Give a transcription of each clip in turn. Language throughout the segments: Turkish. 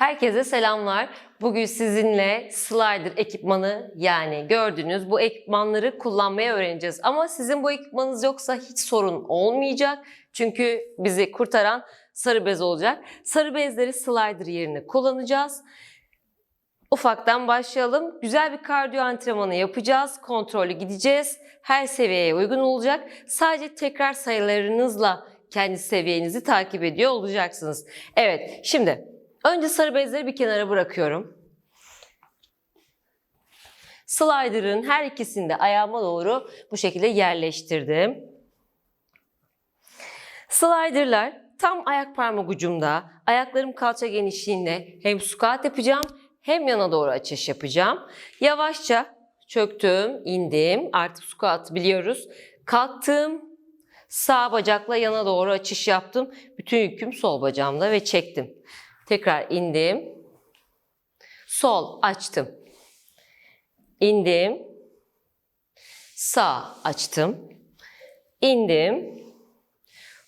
Herkese selamlar. Bugün sizinle slider ekipmanı yani gördüğünüz bu ekipmanları kullanmayı öğreneceğiz. Ama sizin bu ekipmanınız yoksa hiç sorun olmayacak. Çünkü bizi kurtaran sarı bez olacak. Sarı bezleri slider yerine kullanacağız. Ufaktan başlayalım. Güzel bir kardiyo antrenmanı yapacağız. Kontrollü gideceğiz. Her seviyeye uygun olacak. Sadece tekrar sayılarınızla kendi seviyenizi takip ediyor olacaksınız. Evet, şimdi önce sarı bezleri bir kenara bırakıyorum. Slider'ın her ikisini de ayağıma doğru bu şekilde yerleştirdim. Slider'lar tam ayak parmak ucumda, ayaklarım kalça genişliğinde hem squat yapacağım hem yana doğru açış yapacağım. Yavaşça çöktüm, indim. Artık squat biliyoruz. Kalktım, sağ bacakla yana doğru açış yaptım. Bütün yüküm sol bacağımda ve çektim. Tekrar indim. Sol açtım. İndim. Sağ açtım. İndim.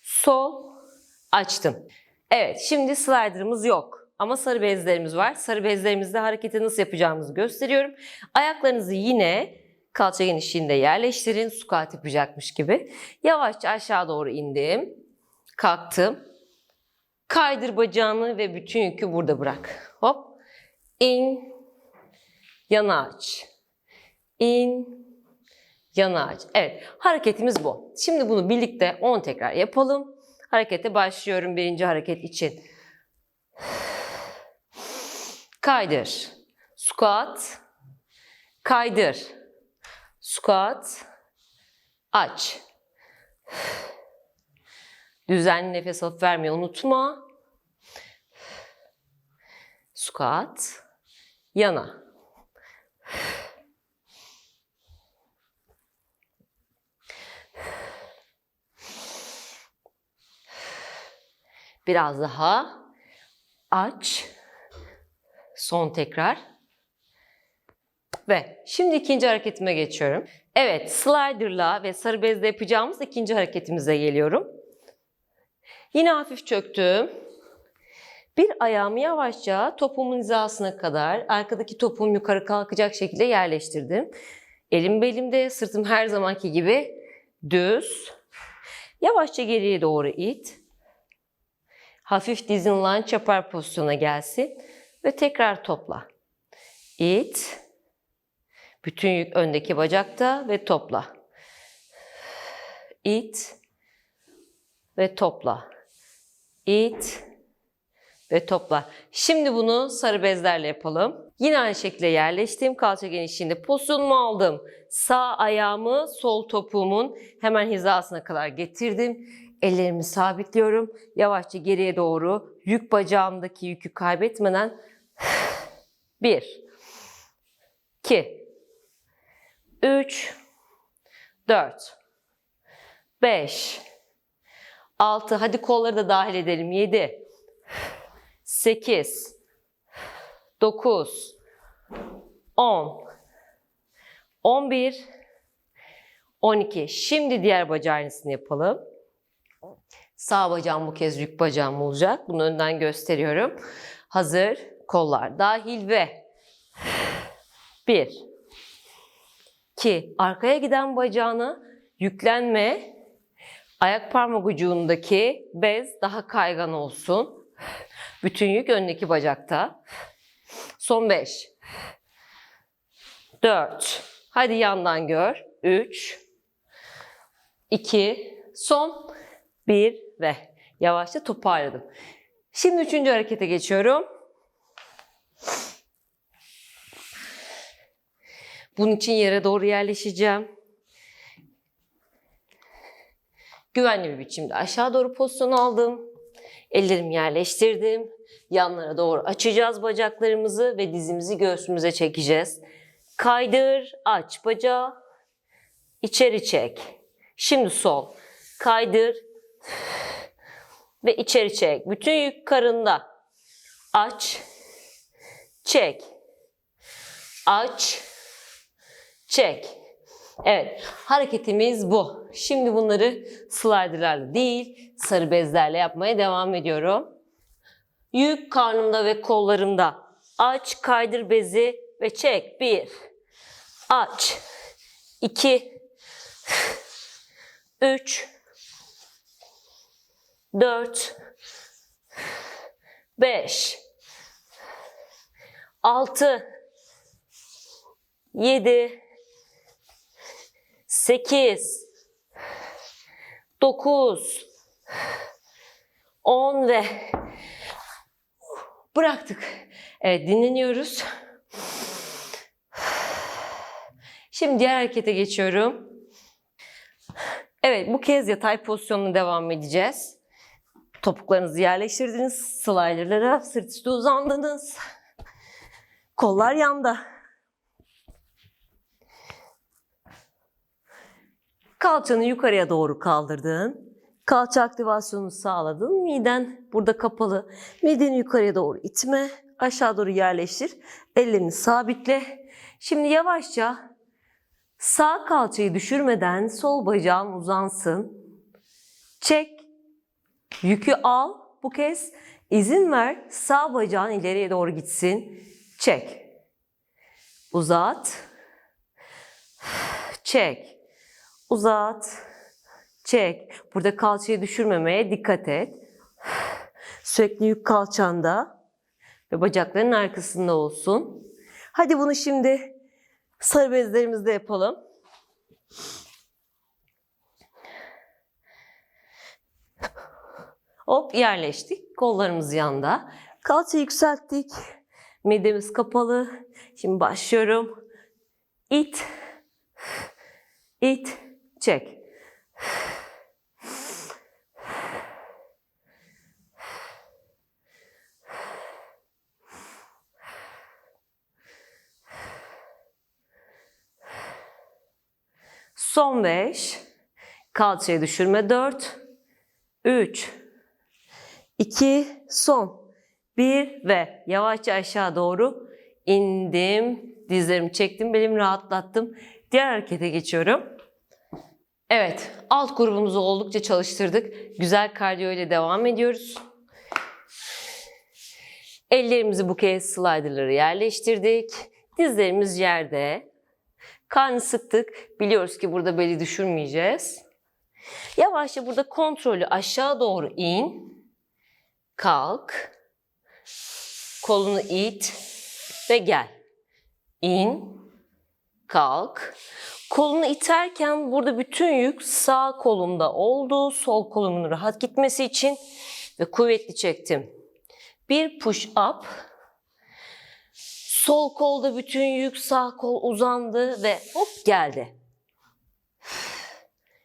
Sol açtım. Evet, şimdi slider'ımız yok. Ama sarı bezlerimiz var. Sarı bezlerimizde hareketi nasıl yapacağımızı gösteriyorum. Ayaklarınızı yine kalça genişliğinde yerleştirin. Squat yapacakmış gibi. Yavaşça aşağı doğru indim. Kalktım. Kaydır bacağını ve bütün yükü burada bırak. Hop. İn. Yana aç. İn. Yana aç. Evet. Hareketimiz bu. Şimdi bunu birlikte 10 tekrar yapalım. Harekete başlıyorum birinci hareket için. Kaydır. Squat. Kaydır. Squat. Aç. Düzenli nefes alıp vermeyi unutma. Squat. Yana. Biraz daha. Aç. Son tekrar. Ve şimdi ikinci hareketime geçiyorum. Evet, slider'la ve sarı bezle yapacağımız ikinci hareketimize geliyorum. Yine hafif çöktüm. Bir ayağımı yavaşça topumun hizasına kadar arkadaki topum yukarı kalkacak şekilde yerleştirdim. Elim belimde, sırtım her zamanki gibi düz. Yavaşça geriye doğru it. Hafif dizin lunge yapar pozisyona gelsin ve tekrar topla. İt. Bütün yük öndeki bacakta ve topla. İt ve topla. İt ve topla. Şimdi bunu sarı bezlerle yapalım. Yine aynı şekilde yerleştim. Kalça genişliğinde pozisyonumu aldım. Sağ ayağımı sol topuğumun hemen hizasına kadar getirdim. Ellerimi sabitliyorum. Yavaşça geriye doğru yük bacağımdaki yükü kaybetmeden bir, iki, üç, dört, beş, altı. Hadi kolları da dahil edelim. Yedi, sekiz, dokuz, on, on bir, on iki. Şimdi diğer bacağı aynısını yapalım. Sağ bacağım bu kez yük bacağım olacak. Bunu önden gösteriyorum. Hazır. Kollar dahil ve bir, iki, arkaya giden bacağına yüklenme. Ayak parmak ucundaki bez daha kaygan olsun. Bütün yük öndeki bacakta. Son beş, dört, hadi yandan gör. Üç, iki, son bir ve yavaşça toparladım. Şimdi üçüncü harekete geçiyorum. Bunun için yere doğru yerleşeceğim. Güvenli bir biçimde aşağı doğru pozisyon aldım. Ellerimi yerleştirdim. Yanlara doğru açacağız bacaklarımızı ve dizimizi göğsümüze çekeceğiz. Kaydır, aç bacağı. İçeri çek. Şimdi sol. Kaydır, ve içeri çek. Bütün yük karında. Aç. Çek. Aç. Çek. Evet, hareketimiz bu. Şimdi bunları sliderlarla değil, sarı bezlerle yapmaya devam ediyorum. Yük karnımda ve kollarımda. Aç, kaydır bezi ve çek. Bir. Aç. İki. Üç. Dört. Beş. Altı. Yedi. Sekiz. Dokuz. On ve bıraktık. Evet dinleniyoruz. Şimdi diğer harekete geçiyorum. Evet bu kez yatay pozisyonla devam edeceğiz. Topuklarınızı yerleştirdiniz. Slider'lara sırt üstü uzandınız. Kollar yanda. Kalçanı yukarıya doğru kaldırdın. Kalça aktivasyonunu sağladın. Miden burada kapalı. Mideni yukarıya doğru itme. Aşağı doğru yerleştir. Ellerini sabitle. Şimdi yavaşça sağ kalçayı düşürmeden sol bacağın uzansın. Çek. Yükü al. Bu kez izin ver. Sağ bacağın ileriye doğru gitsin. Çek. Uzat. Çek. Uzat. Çek. Burada kalçayı düşürmemeye dikkat et. Sürekli yük kalçanda ve bacakların arkasında olsun. Hadi bunu şimdi sarı bezlerimizde yapalım. Hop yerleştik. Kollarımız yanda. Kalça yükselttik. Midemiz kapalı. Şimdi başlıyorum. İt. İt. Çek. Son 5. Kalçayı düşürme 4. 3. 2. Son. 1 ve yavaşça aşağı doğru indim. Dizlerimi çektim, belimi rahatlattım. Diğer harekete geçiyorum. Evet, alt grubumuzu oldukça çalıştırdık. Güzel kardiyo ile devam ediyoruz. Ellerimizi bu kez slider'ları yerleştirdik. Dizlerimiz yerde. Karnı sıktık. Biliyoruz ki burada beli düşürmeyeceğiz. Yavaşça burada kontrolü aşağı doğru in. Kalk. Kolunu it ve gel. İn. Kalk. Kolunu iterken burada bütün yük sağ kolumda oldu. Sol kolumun rahat gitmesi için ve kuvvetli çektim. Bir push up. Sol kolda bütün yük sağ kol uzandı ve hop geldi.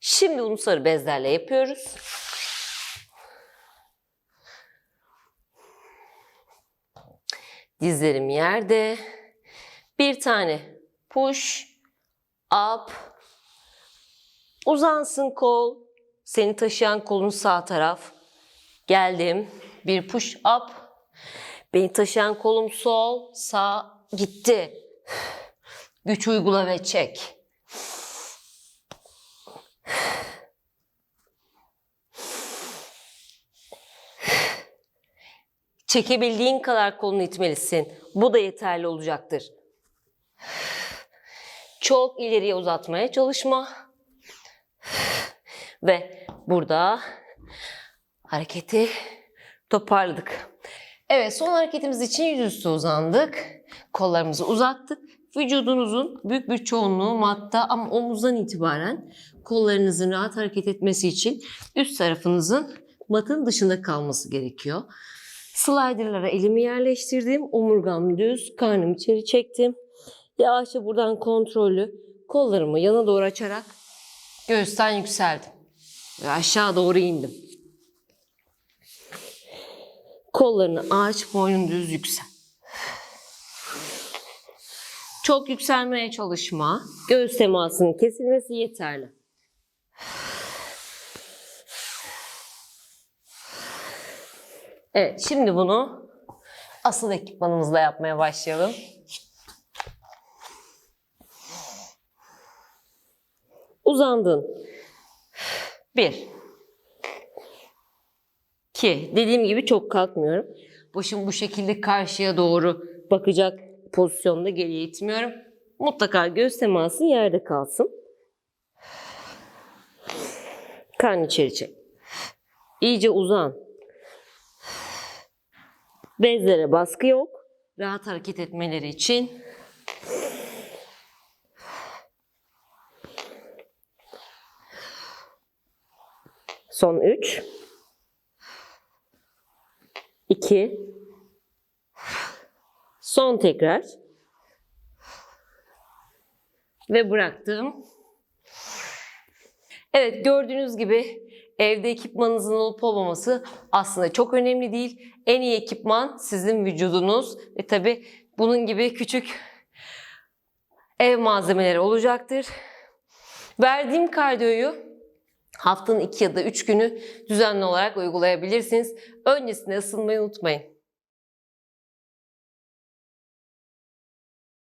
Şimdi bunu sarı bezlerle yapıyoruz. Dizlerim yerde. Bir tane push up. Uzansın kol. Seni taşıyan kolun sağ taraf. Geldim. Bir push up. Beni taşıyan kolum sol, sağ gitti. Güç uygula ve çek. Çekebildiğin kadar kolunu itmelisin. Bu da yeterli olacaktır. Çok ileriye uzatmaya çalışma. Ve burada hareketi toparladık. Evet son hareketimiz için yüzüstü uzandık. Kollarımızı uzattık. Vücudunuzun büyük bir çoğunluğu matta ama omuzdan itibaren kollarınızın rahat hareket etmesi için üst tarafınızın matın dışında kalması gerekiyor. Slider'lara elimi yerleştirdim. Omurgam düz, karnımı içeri çektim. Yavaşça buradan kontrollü kollarımı yana doğru açarak göğüsten yükseldim. Ve aşağı doğru indim. Kollarını aç, boynun düz yüksel. Çok yükselmeye çalışma. Göğüs temasının kesilmesi yeterli. Evet, şimdi bunu asıl ekipmanımızla yapmaya başlayalım. Uzandın. Bir. İki. Dediğim gibi çok kalkmıyorum. başım bu şekilde karşıya doğru bakacak pozisyonda geriye itmiyorum. Mutlaka göğüs teması yerde kalsın. Karnı içeri çek. İyice uzan. Bezlere baskı yok. Rahat hareket etmeleri için. Son 3. 2. Son tekrar. Ve bıraktım. Evet gördüğünüz gibi evde ekipmanınızın olup olmaması aslında çok önemli değil. En iyi ekipman sizin vücudunuz ve tabi bunun gibi küçük ev malzemeleri olacaktır. Verdiğim kardiyoyu haftanın 2 ya da 3 günü düzenli olarak uygulayabilirsiniz. Öncesinde ısınmayı unutmayın.